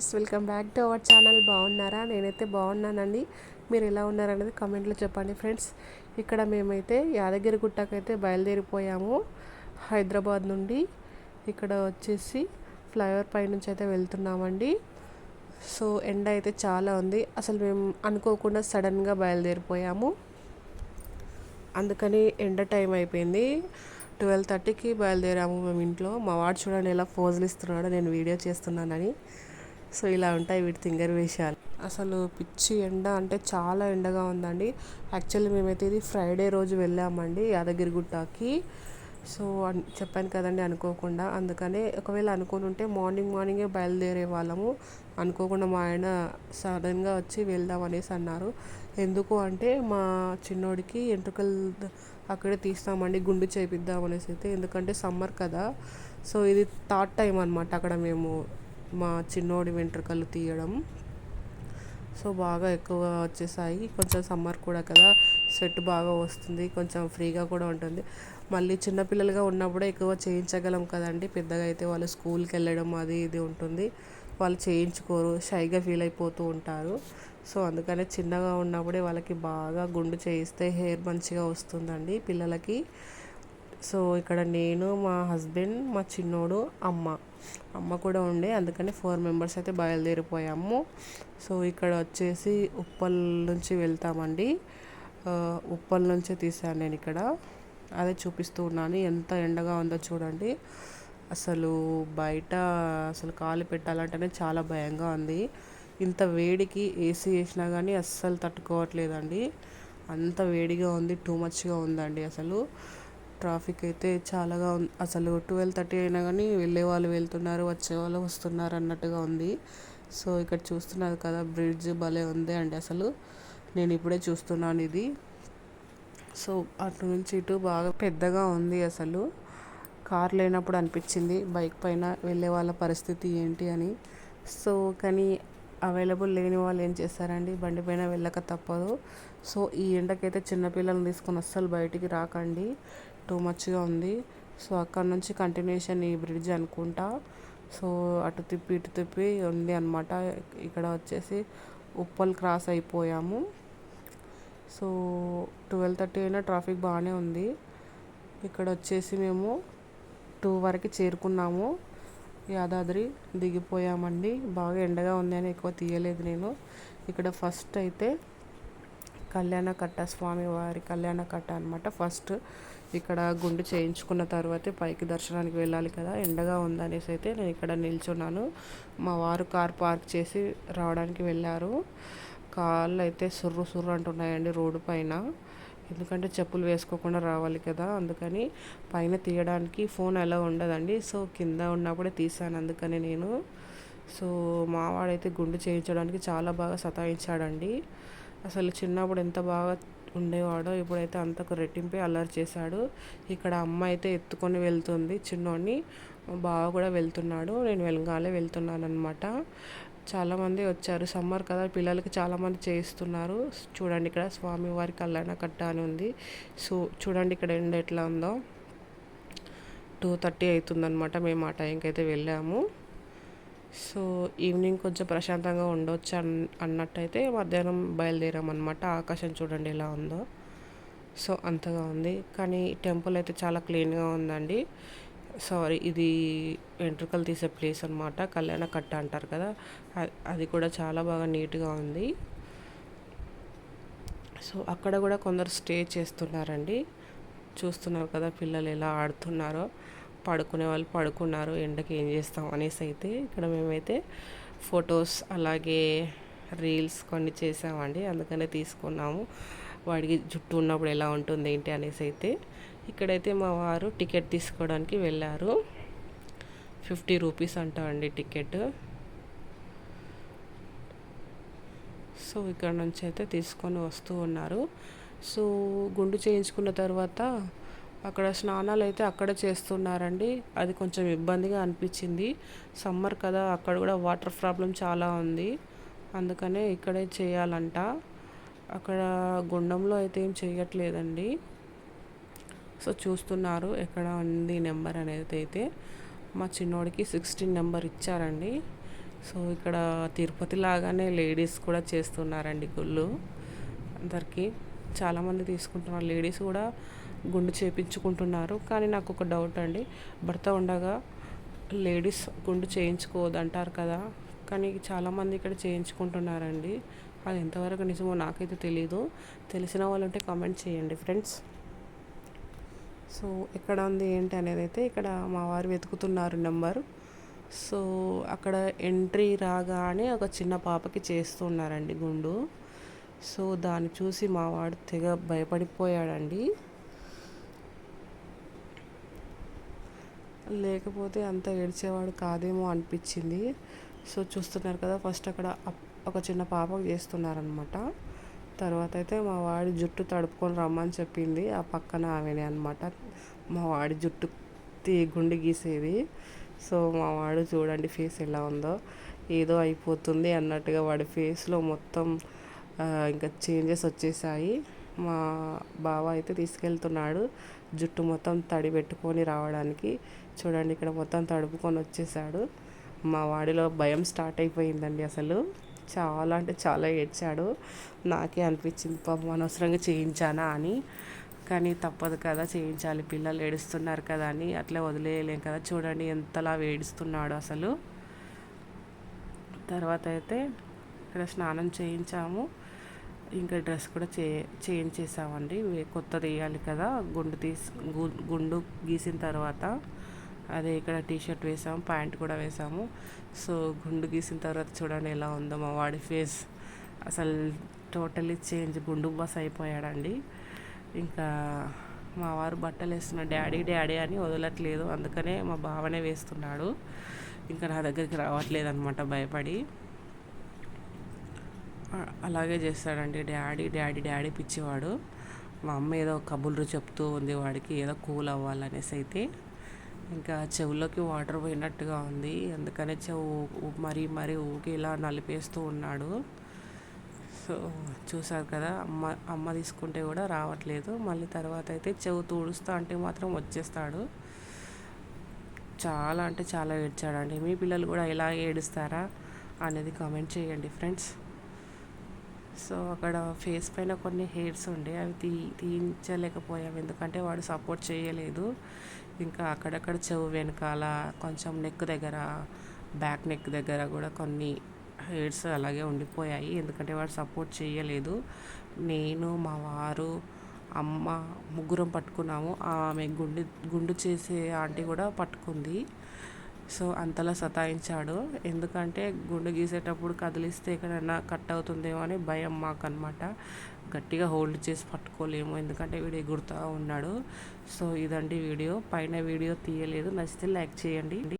Friends welcome back to our channel. బాగున్నారా? నేనైతే బాగున్నానండి. మీరు ఎలా ఉన్నారనేది కమెంట్లో చెప్పండి ఫ్రెండ్స్. ఇక్కడ మేమైతే యాదగిరి గుట్టకైతే బయలుదేరిపోయాము. హైదరాబాద్ నుండి ఇక్కడ వచ్చేసి ఫ్లైఓవర్ పై నుంచి అయితే వెళ్తున్నామండి. సో ఎండ అయితే చాలా ఉంది. అసలు మేము అనుకోకుండా సడన్గా బయలుదేరిపోయాము. అందుకని ఎండ టైం అయిపోయింది. ట్వెల్వ్ థర్టీకి బయలుదేరాము మేము ఇంట్లో. మా వాడు చూడండి ఎలా ఫోజులు ఇస్తున్నాడో నేను వీడియో చేస్తున్నానని. సో ఇలా ఉంటాయి వీటి తింగర్ వేషాలు. అసలు పిచ్చి ఎండ అంటే చాలా ఎండగా ఉందండి. యాక్చువల్లీ మేమైతే ఇది ఫ్రైడే రోజు వెళ్ళామండి యాదగిరిగుట్టకి. సో చెప్పాను కదండి అనుకోకుండా. అందుకనే ఒకవేళ అనుకుని ఉంటే మార్నింగ్ మార్నింగే బయలుదేరే వాళ్ళము. అనుకోకుండా మా ఆయన సడన్గా వచ్చి వెళ్దాం అనేసి అన్నారు. ఎందుకు అంటే మా చిన్నోడికి ఎంట్రుకలు అక్కడే తీస్తామండి గుండు చేపిద్దాం అనేసి అయితే. ఎందుకంటే సమ్మర్ కదా. సో ఇది థర్డ్ టైం అనమాట అక్కడ మేము మా చిన్నోడి వెంట్రుకలు తీయడం. సో బాగా ఎక్కువ వచ్చేసాయి. కొంచెం సమ్మర్ కూడా కదా స్వెట్ బాగా వస్తుంది. కొంచెం ఫ్రీగా కూడా ఉంటుంది. మళ్ళీ చిన్నపిల్లలుగా ఉన్నప్పుడే ఎక్కువ చేయించగలం కదండి. పెద్దగా అయితే వాళ్ళు స్కూల్కి వెళ్ళడం అది ఇది ఉంటుంది. వాళ్ళు చేయించుకోరు షైగా ఫీల్ అయిపోతూ ఉంటారు. సో అందుకనే చిన్నగా ఉన్నప్పుడే వాళ్ళకి బాగా గుండు చేయిస్తే హెయిర్ మంచిగా వస్తుందండి పిల్లలకి. సో ఇక్కడ నేను మా హస్బెండ్ మా చిన్నోడు అమ్మ. అమ్మ కూడా ఉండే. అందుకని ఫోర్ మెంబర్స్ అయితే బయలుదేరిపోయాము. సో ఇక్కడ వచ్చేసి ఉప్పల్ నుంచి వెళ్తామండి. ఉప్పల్ నుంచే తీసాను నేను ఇక్కడ. అదే చూపిస్తూ ఉన్నాను. ఎంత ఎండగా ఉందో చూడండి. అసలు బయట అసలు కాలు పెట్టాలంటేనే చాలా భయంగా ఉంది. ఇంత వేడికి ఏసీ వేసినా కానీ అస్సలు తట్టుకోవట్లేదండి. అంత వేడిగా ఉంది టూ మచ్గా ఉందండి అసలు. ట్రాఫిక్ అయితే చాలాగా ఉంది అసలు ట్వెల్వ్ థర్టీ అయినా కానీ వెళ్ళే వాళ్ళు వెళ్తున్నారు వచ్చే వాళ్ళు వస్తున్నారు అన్నట్టుగా ఉంది. సో ఇక్కడ చూస్తున్నారు కదా బ్రిడ్జ్ భలే ఉంది అండి అసలు. నేను ఇప్పుడే చూస్తున్నాను ఇది. సో అటు నుంచి ఇటు బాగా పెద్దగా ఉంది అసలు. కార్ లేనప్పుడు అనిపించింది బైక్ పైన వెళ్ళే వాళ్ళ పరిస్థితి ఏంటి అని. సో కానీ అవైలబుల్ లేని వాళ్ళు ఏం చేస్తారండి? బండి పైన వెళ్ళక తప్పదు. సో ఈ ఎండకైతే చిన్నపిల్లల్ని తీసుకొని అస్సలు బయటికి రాకండి. టూ మచ్గా ఉంది. సో అక్కడ నుంచి కంటిన్యూషన్ ఈ బ్రిడ్జ్ అనుకుంటా. సో అటు తిప్పి ఇటు తిప్పి ఉంది అనమాట ఇక్కడ వచ్చేసి ఉప్పల్ క్రాస్ అయిపోయాము. సో ట్వెల్వ్ థర్టీ అయినా ట్రాఫిక్ బాగానే ఉంది. ఇక్కడ వచ్చేసి మేము టూ వరకు చేరుకున్నాము. యాదాద్రి దిగిపోయామండి. బాగా ఎండగా ఉంది అని ఎక్కువ తీయలేదు నేను. ఇక్కడ ఫస్ట్ అయితే కళ్యాణకట్ట స్వామివారి స్వామి వారి కళ్యాణ కట్ట అనమాట ఫస్ట్ ఇక్కడ గుండు చేయించుకున్న తర్వాతే పైకి దర్శనానికి వెళ్ళాలి కదా. ఎండగా ఉందనేసి అయితే నేను ఇక్కడ నిల్చున్నాను. మా వారు కార్ పార్క్ చేసి రావడానికి వెళ్ళారు. కాళ్ళు అయితే సుర్రు సుర్రు అంటున్నాయండి రోడ్డు పైన. ఎందుకంటే చెప్పులు వేసుకోకుండా రావాలి కదా. అందుకని పైన తీయడానికి ఫోన్ ఎలా ఉండదండి. సో కింద ఉన్నప్పుడే తీసాను అందుకని నేను. సో మావాడైతే గుండు చేయించడానికి చాలా బాగా సతాయించాడండి. అసలు చిన్నప్పుడు ఎంత బాగా ఉండేవాడో ఇప్పుడైతే అంతకు రెట్టింపే అల్లరి చేశాడు. ఇక్కడ అమ్మ అయితే ఎత్తుకొని వెళ్తుంది. చిన్నోడిని బాగా కూడా వెళ్తున్నాడు. నేను వెనకాలే వెళ్తున్నాను అనమాట చాలామంది వచ్చారు. సమ్మర్ కదా పిల్లలకి చాలామంది చేయిస్తున్నారు. చూడండి ఇక్కడ స్వామివారి కళ్యాణ కట్ట అని ఉంది. సో చూడండి ఇక్కడ ఎండ ఎట్లా ఉందో. టూ థర్టీ అవుతుందన్నమాట. మేము ఆ టైంకి అయితే వెళ్ళాము. సో ఈవినింగ్ కొంచెం ప్రశాంతంగా ఉండొచ్చు అన్ అన్నట్టయితే మధ్యాహ్నం బయలుదేరామన్నమాట. ఆకాశం చూడండి ఎలా ఉందో. సో అంతగా ఉంది. కానీ టెంపుల్ అయితే చాలా క్లీన్గా ఉందండి. సారీ ఇది వెంట్రుకలు తీసే ప్లేస్ అనమాట కళ్యాణ కట్ట అంటారు కదా. అది కూడా చాలా బాగా నీట్గా ఉంది. సో అక్కడ కూడా కొందరు స్టే చేస్తున్నారండి. చూస్తున్నారు కదా పిల్లలు ఎలా ఆడుతున్నారో. పడుకునే వాళ్ళు పడుకున్నారు ఎండకి ఏం చేస్తాం అనేసి అయితే ఇక్కడ మేమైతే ఫొటోస్ అలాగే రీల్స్ కొన్ని చేసామండి. అందుకనే తీసుకున్నాము. వాడికి జుట్టు ఉన్నప్పుడు ఎలా ఉంటుంది ఏంటి అనేసి అయితే ఇక్కడైతే మా వారు టికెట్ తీసుకోవడానికి వెళ్ళారు. ఫిఫ్టీ రూపీస్ అంటా అండి టికెట్. సో ఇక్కడ నుంచి అయితే తీసుకొని వస్తూ ఉన్నారు. సో గుండు చేయించుకున్న తర్వాత అక్కడ స్నానాలు అయితే అక్కడ చేస్తున్నారండి. అది కొంచెం ఇబ్బందిగా అనిపించింది. సమ్మర్ కదా అక్కడ కూడా వాటర్ ప్రాబ్లం చాలా ఉంది. అందుకనే ఇక్కడే చేయాలంట. అక్కడ గుండంలో అయితే ఏం చేయట్లేదండి. సో చూస్తున్నారు ఎక్కడ ఉంది నెంబర్ అనేది అయితే. మా చిన్నోడికి సిక్స్టీన్ నెంబర్ ఇచ్చారండి. సో ఇక్కడ తిరుపతి లాగానే లేడీస్ కూడా చేస్తున్నారండి గుళ్ళు. అందరికీ చాలామంది తీసుకుంటున్నారు. లేడీస్ కూడా గుండు చేపించుకుంటున్నారు. కానీ నాకు ఒక డౌట్ అండి. భర్త ఉండగా లేడీస్ గుండు చేయించుకోవద్దు అంటారు కదా. కానీ చాలామంది ఇక్కడ చేయించుకుంటున్నారండి. అది ఎంతవరకు నిజమో నాకైతే తెలీదు. తెలిసిన వాళ్ళు ఉంటే కామెంట్ చేయండి ఫ్రెండ్స్ సో ఎక్కడ ఉంది ఏంటి అనేది అయితే ఇక్కడ మా వారు వెతుకుతున్నారు నెంబర్ సో అక్కడ ఎంట్రీ రాగానే ఒక చిన్న పాపకి చేస్తున్నారండి గుండు. సో దాన్ని చూసి మా వాడు తెగ భయపడిపోయాడండి. లేకపోతే అంత ఏడ్చేవాడు కాదేమో అనిపించింది. సో చూస్తున్నారు కదా ఫస్ట్ అక్కడ ఒక చిన్న పాపకు చేస్తున్నారనమాట తర్వాత అయితే మా వాడి జుట్టు తడుపుకొని రమ్మని చెప్పింది. ఆ పక్కన ఆమెనే అనమాట మా వాడి జుట్టు తీ గుండె గీసేది. సో మా వాడు చూడండి ఫేస్ ఎలా ఉందో. ఏదో అయిపోతుంది అన్నట్టుగా వాడి ఫేస్లో మొత్తం ఇంకా చేంజెస్ వచ్చేసాయి. మా బావ అయితే తీసుకెళ్తున్నాడు. జుట్టు మొత్తం తడి పెట్టుకొని రావడానికి. చూడండి ఇక్కడ మొత్తం తడుపుకొని వచ్చేసాడు. మా వాడిలో భయం స్టార్ట్ అయిపోయిందండి అసలు. చాలా అంటే చాలా ఏడ్చాడు. నాకే అనిపించింది పాపం అనవసరంగా చేయించానా అని. కానీ తప్పదు కదా చేయించాలి. పిల్లలు ఏడుస్తున్నారు కదా అని. అట్లా వదిలేయలేం కదా. చూడండి ఎంతలా ఏడుస్తున్నాడు అసలు. తర్వాత అయితే ఇక్కడ స్నానం చేయించాము. ఇంకా డ్రెస్ కూడా చే చేంజ్ చేసామండి. కొత్తది వేయాలి కదా గుండు తీసి గుండు గీసిన తర్వాత. అదే ఇక్కడ టీషర్ట్ వేసాము ప్యాంట్ కూడా వేసాము. సో గుండు గీసిన తర్వాత చూడండి ఎలా ఉందో మా వాడి ఫేస్. అసలు టోటలీ చేంజ్ గుండు బస్ అయిపోయాడండి. ఇంకా మా వారు బట్టలు వేస్తున్న డాడీ డాడీ అని వదలట్లేదు. అందుకనే మా బావనే వేస్తున్నాడు. ఇంకా నా దగ్గరికి రావట్లేదు అనమాట భయపడి అలాగే చేస్తాడండి డాడీ డాడీ డాడీ పిచ్చివాడు. మా అమ్మ ఏదో కబుర్లు చెప్తూ ఉంది వాడికి ఏదో కూల్ అవ్వాలనేసి అయితే. ఇంకా చెవులోకి వాటర్ పోయినట్టుగా ఉంది. అందుకనే చెవు మరీ మరీ ఊకి ఇలా నలిపేస్తూ ఉన్నాడు. సో చూసారు కదా అమ్మ అమ్మ తీసుకుంటే కూడా రావట్లేదు. మళ్ళీ తర్వాత అయితే చెవు తుడుస్తా అంటే మాత్రం వచ్చేస్తాడు. చాలా అంటే చాలా ఏడ్చాడండి. మీ పిల్లలు కూడా ఎలా ఏడుస్తారా అనేది కామెంట్ చేయండి ఫ్రెండ్స్. సో అక్కడ ఫేస్ పైన కొన్ని హెయిర్స్ ఉండే అవి తీ తీయించలేకపోయాం. ఎందుకంటే వాడు సపోర్ట్ చేయలేదు. ఇంకా అక్కడక్కడ చెవు వెనకాల కొంచెం నెక్ దగ్గర బ్యాక్ నెక్ దగ్గర కూడా కొన్ని హెయిర్స్ అలాగే ఉండిపోయాయి. ఎందుకంటే వాడు సపోర్ట్ చేయలేదు. నేను మా వారు అమ్మ ముగ్గురం పట్టుకున్నాము. ఆమె గుండు గుండు చేసే ఆంటీ కూడా పట్టుకుంది. సో అంతలా సతాయించాడు. ఎందుకంటే గుండు గీసేటప్పుడు కదిలిస్తే ఎక్కడైనా కట్ అవుతుందేమో అని భయం మాకు గట్టిగా హోల్డ్ చేసి పట్టుకోలేము ఎందుకంటే వీడు ఎగురుతూ ఉన్నాడు. సో ఇదండి వీడియో. పైన వీడియో తీయలేదు. నచ్చితే లైక్ చేయండి.